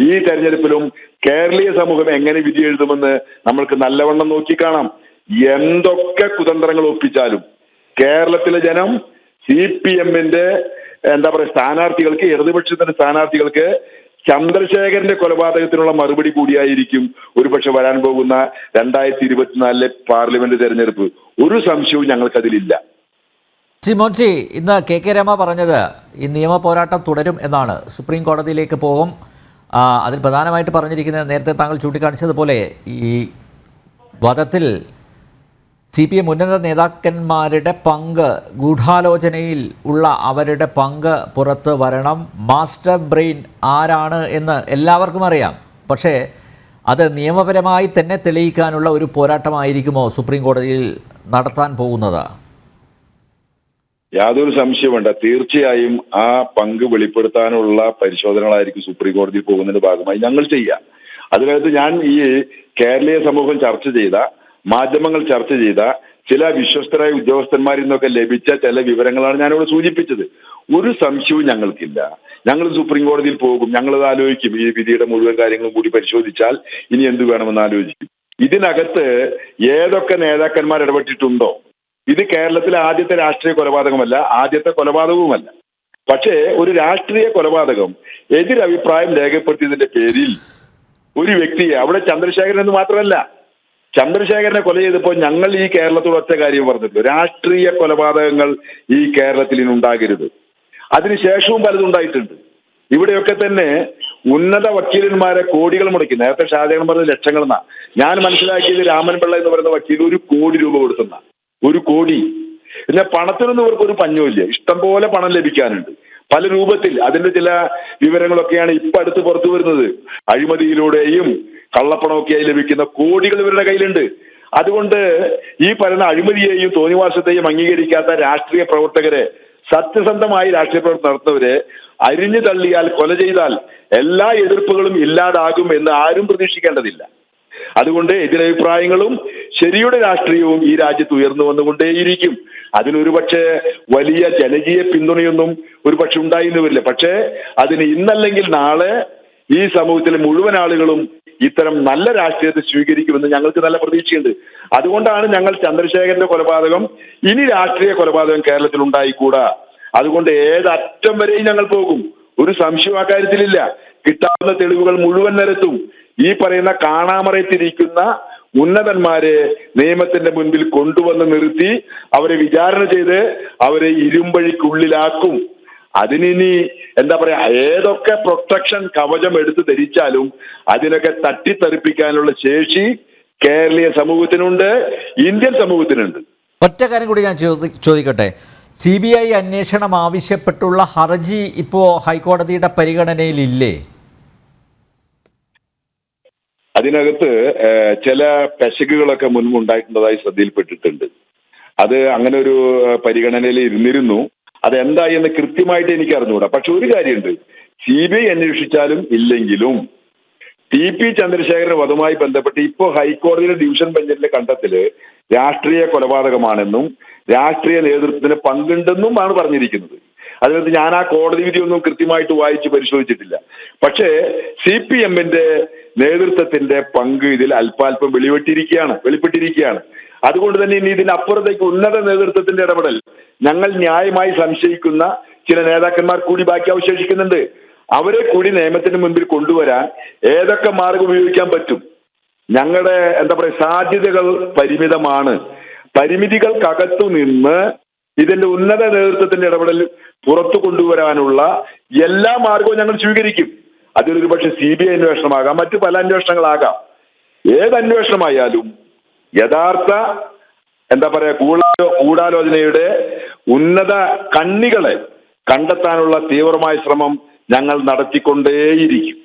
ഈ തെരഞ്ഞെടുപ്പിലും കേരളീയ സമൂഹം എങ്ങനെ വിധി എഴുതുമെന്ന് നമ്മൾക്ക് നല്ലവണ്ണം നോക്കിക്കാണാം. എന്തൊക്കെ കുതന്ത്രങ്ങൾ ഒപ്പിച്ചാലും കേരളത്തിലെ ജനം സി പി എമ്മിന്റെ എന്താ പറയുക സ്ഥാനാർത്ഥികൾക്ക് ഇടതുപക്ഷത്തിന്റെ സ്ഥാനാർത്ഥികൾക്ക് ചന്ദ്രശേഖരന്റെ കൊലപാതകത്തിനുള്ള മറുപടി കൂടിയായിരിക്കും ഒരുപക്ഷെ വരാൻ പോകുന്ന രണ്ടായിരത്തി ഇരുപത്തിനാലിലെ പാർലമെന്റ് തെരഞ്ഞെടുപ്പ്. ഒരു സംശയവും ഞങ്ങൾക്കതിലില്ല. ശ്രീ മോൻസി ഇന്ന് കെ കെ രമ പറഞ്ഞത് ഈ നിയമ പോരാട്ടം തുടരും എന്നാണ്. സുപ്രീം കോടതിയിലേക്ക് പോകും. അതിൽ പ്രധാനമായിട്ട് പറഞ്ഞിരിക്കുന്നത് നേരത്തെ താങ്കൾ ചൂണ്ടിക്കാണിച്ചതുപോലെ ഈ വധത്തിൽ സി പി എം ഉന്നത നേതാക്കന്മാരുടെ പങ്ക് ഗൂഢാലോചനയിൽ ഉള്ള അവരുടെ പങ്ക് പുറത്ത് വരണം. മാസ്റ്റർ ബ്രെയിൻ ആരാണ് എന്ന് എല്ലാവർക്കും അറിയാം. പക്ഷേ അത് നിയമപരമായി തന്നെ തെളിയിക്കാനുള്ള ഒരു പോരാട്ടമായിരിക്കുമോ സുപ്രീം കോടതിയിൽ നടത്താൻ പോകുന്നത്? യാതൊരു സംശയമുണ്ട് തീർച്ചയായും ആ പങ്ക് വെളിപ്പെടുത്താനുള്ള പരിശോധനകളായിരിക്കും സുപ്രീം കോടതിയിൽ പോകുന്നതിന്റെ ഭാഗമായി ഞങ്ങൾ ചെയ്യാം അതിനകത്ത് ഞാൻ ഈ കേരളീയ സമൂഹം ചർച്ച ചെയ്ത മാധ്യമങ്ങൾ ചർച്ച ചെയ്ത ചില വിശ്വസ്തരായ ഉദ്യോഗസ്ഥന്മാരിൽ നിന്നൊക്കെ ലഭിച്ച ചില വിവരങ്ങളാണ് ഞാനിവിടെ സൂചിപ്പിച്ചത്. ഒരു സംശയവും ഞങ്ങൾക്കില്ല. ഞങ്ങൾ സുപ്രീം കോടതിയിൽ പോകും. ഞങ്ങൾ ആലോചിക്കും. ഈ വിധിയുടെ മുഴുവൻ കാര്യങ്ങളും കൂടി പരിശോധിച്ചാൽ ഇനി എന്ത് വേണമെന്ന് ആലോചിക്കും. ഇതിനകത്ത് ഏതൊക്കെ നേതാക്കന്മാർ ഇടപെട്ടിട്ടുണ്ടോ? ഇത് കേരളത്തിലെ ആദ്യത്തെ രാഷ്ട്രീയ കൊലപാതകമല്ല ആദ്യത്തെ കൊലപാതകവുമല്ല. പക്ഷേ ഒരു രാഷ്ട്രീയ കൊലപാതകം എതിരഭിപ്രായം രേഖപ്പെടുത്തിയതിന്റെ പേരിൽ ഒരു വ്യക്തിയെ അവിടെ ചന്ദ്രശേഖരൻ എന്ന് മാത്രമല്ല ചന്ദ്രശേഖരനെ കൊല ചെയ്തപ്പോൾ ഞങ്ങൾ ഈ കേരളത്തോട് ഒറ്റ കാര്യം പറഞ്ഞിട്ടുള്ളൂ. രാഷ്ട്രീയ കൊലപാതകങ്ങൾ ഈ കേരളത്തിൽ ഉണ്ടാകരുത്. അതിനുശേഷവും പലതും ഉണ്ടായിട്ടുണ്ട്. ഇവിടെയൊക്കെ തന്നെ ഉന്നത വക്കീലന്മാരെ കോടികൾ മുടക്കി. നേരത്തെ ഷാജഹാൻ പറഞ്ഞ ലക്ഷങ്ങൾ എന്നാ ഞാൻ മനസ്സിലാക്കിയത് രാമൻ പിള്ള എന്ന് പറയുന്ന വക്കീൽ ഒരു കോടി രൂപ കൊടുത്തുന്ന. ഒരു കോടി. പിന്നെ പണത്തിനൊന്നും ഇവർക്ക് ഒരു പഞ്ഞുമില്ല. ഇഷ്ടം പോലെ പണം ലഭിക്കാനുണ്ട്. പല രൂപത്തിൽ അതിന്റെ ചില വിവരങ്ങളൊക്കെയാണ് ഇപ്പൊ അടുത്ത് പുറത്തു വരുന്നത്. അഴിമതിയിലൂടെയും കള്ളപ്പണമൊക്കെയായി ലഭിക്കുന്ന കോടികൾ ഇവരുടെ കയ്യിലുണ്ട്. അതുകൊണ്ട് ഈ പറയുന്ന അഴിമതിയെയും തോന്നിവാസത്തെയും അംഗീകരിക്കാത്ത രാഷ്ട്രീയ പ്രവർത്തകരെ സത്യസന്ധമായി രാഷ്ട്രീയ പ്രവർത്തനം നടത്തുന്നവരെ അരിഞ്ഞു തള്ളിയാൽ കൊല ചെയ്താൽ എല്ലാ എതിർപ്പുകളും ഇല്ലാതാകും എന്ന് ആരും പ്രതീക്ഷിക്കേണ്ടതില്ല. അതുകൊണ്ട് എതിരഭിപ്രായങ്ങളും ശരിയുടെ രാഷ്ട്രീയവും ഈ രാജ്യത്ത് ഉയർന്നു വന്നുകൊണ്ടേയിരിക്കും. അതിനൊരു പക്ഷേ വലിയ ജനകീയ പിന്തുണയൊന്നും ഒരു പക്ഷെ ഉണ്ടായിരുന്നു വരില്ല. പക്ഷേ അതിന് ഇന്നല്ലെങ്കിൽ നാളെ ഈ സമൂഹത്തിലെ മുഴുവൻ ആളുകളും ഇത്തരം നല്ല രാഷ്ട്രീയത്തെ സ്വീകരിക്കുമെന്ന് ഞങ്ങൾക്ക് നല്ല പ്രതീക്ഷയുണ്ട്. അതുകൊണ്ടാണ് ഞങ്ങൾ ചന്ദ്രശേഖരന്റെ കൊലപാതകം ഇനി രാഷ്ട്രീയ കൊലപാതകം കേരളത്തിൽ ഉണ്ടായിക്കൂടാ. അതുകൊണ്ട് ഏതറ്റം വരെയും ഞങ്ങൾ പോകും. ഒരു സംശയം അക്കാര്യത്തിലില്ല കിട്ടാവുന്ന തെളിവുകൾ മുഴുവൻ നിരത്തും. ഈ പറയുന്ന കാണാമറയത്തിരിക്കുന്ന ഉന്നതന്മാരെ നിയമത്തിന്റെ മുൻപിൽ കൊണ്ടുവന്ന് നിർത്തി അവരെ വിചാരണ ചെയ്ത് അവരെ ഇരുമ്പഴിക്കുള്ളിലാക്കും. അതിനി എന്താ പറയാ ഏതൊക്കെ പ്രൊട്ടക്ഷൻ കവചം എടുത്തു ധരിച്ചാലും അതിനൊക്കെ തട്ടിത്തെറിപ്പിക്കാനുള്ള ശേഷി കേരളീയ സമൂഹത്തിനുണ്ട് ഇന്ത്യൻ സമൂഹത്തിനുണ്ട്. ഒറ്റ കാര്യം കൂടി ഞാൻ ചോദിക്കട്ടെ. സി ബി ഐ അന്വേഷണം ആവശ്യപ്പെട്ടുള്ള ഹർജി ഇപ്പോ ഹൈക്കോടതിയുടെ പരിഗണനയിലില്ലേ? അതിനകത്ത് ചില പെശകുകളൊക്കെ മുൻപ് ഉണ്ടായിട്ടുള്ളതായി ശ്രദ്ധയിൽപ്പെട്ടിട്ടുണ്ട്. അത് അങ്ങനെ ഒരു പരിഗണനയിൽ ഇരുന്നിരുന്നു. അതെന്തായി എന്ന് കൃത്യമായിട്ട് എനിക്ക് അറിഞ്ഞുകൂടാ പക്ഷെ ഒരു കാര്യമുണ്ട്. സി ബി ഐ അന്വേഷിച്ചാലും ഇല്ലെങ്കിലും ടി പി ചന്ദ്രശേഖരൻ വധവുമായി ബന്ധപ്പെട്ട് ഇപ്പോൾ ഹൈക്കോടതിയുടെ ഡിവിഷൻ ബെഞ്ചിന്റെ കണ്ടത്തിൽ രാഷ്ട്രീയ കൊലപാതകമാണെന്നും രാഷ്ട്രീയ നേതൃത്വത്തിന് പങ്കുണ്ടെന്നും ആണ് പറഞ്ഞിരിക്കുന്നത്. അതിനകത്ത് ഞാൻ ആ കോടതി വിധിയൊന്നും കൃത്യമായിട്ട് വായിച്ച് പരിശോധിച്ചിട്ടില്ല. പക്ഷേ സി പി എമ്മിന്റെ നേതൃത്വത്തിന്റെ പങ്ക് ഇതിൽ അല്പാൽപ്പം വെളിപ്പെട്ടിരിക്കുകയാണ് വെളിപ്പെട്ടിരിക്കുകയാണ്. അതുകൊണ്ട് തന്നെ ഇനി ഇതിന് അപ്പുറത്തേക്ക് ഉന്നത നേതൃത്വത്തിന്റെ ഇടപെടൽ. ഞങ്ങൾ ന്യായമായി സംശയിക്കുന്ന ചില നേതാക്കന്മാർ കൂടി ബാക്കി അവശേഷിക്കുന്നുണ്ട്. അവരെ കൂടി നിയമത്തിന് മുൻപിൽ കൊണ്ടുവരാൻ ഏതൊക്കെ മാർഗം ഉപയോഗിക്കാൻ പറ്റും? ഞങ്ങളുടെ എന്താ പറയുക സാധ്യതകൾ പരിമിതമാണ്. പരിമിതികൾക്കകത്തു നിന്ന് ഇതിന്റെ ഉന്നത നേതൃത്വത്തിന്റെ ഇടപെടൽ പുറത്തു കൊണ്ടുവരാനുള്ള എല്ലാ മാർഗവും ഞങ്ങൾ സ്വീകരിക്കും. അതിലൊരു പക്ഷെ സി ബി ഐ അന്വേഷണമാകാം മറ്റു പല അന്വേഷണങ്ങളാകാം. ഏത് അന്വേഷണമായാലും യഥാർത്ഥ എന്താ പറയാ ഗൂഢാലോ ഗൂഢാലോചനയുടെ ഉന്നത കണ്ണികളെ കണ്ടെത്താനുള്ള തീവ്രമായ ശ്രമം ഞങ്ങൾ നടത്തിക്കൊണ്ടേയിരിക്കും.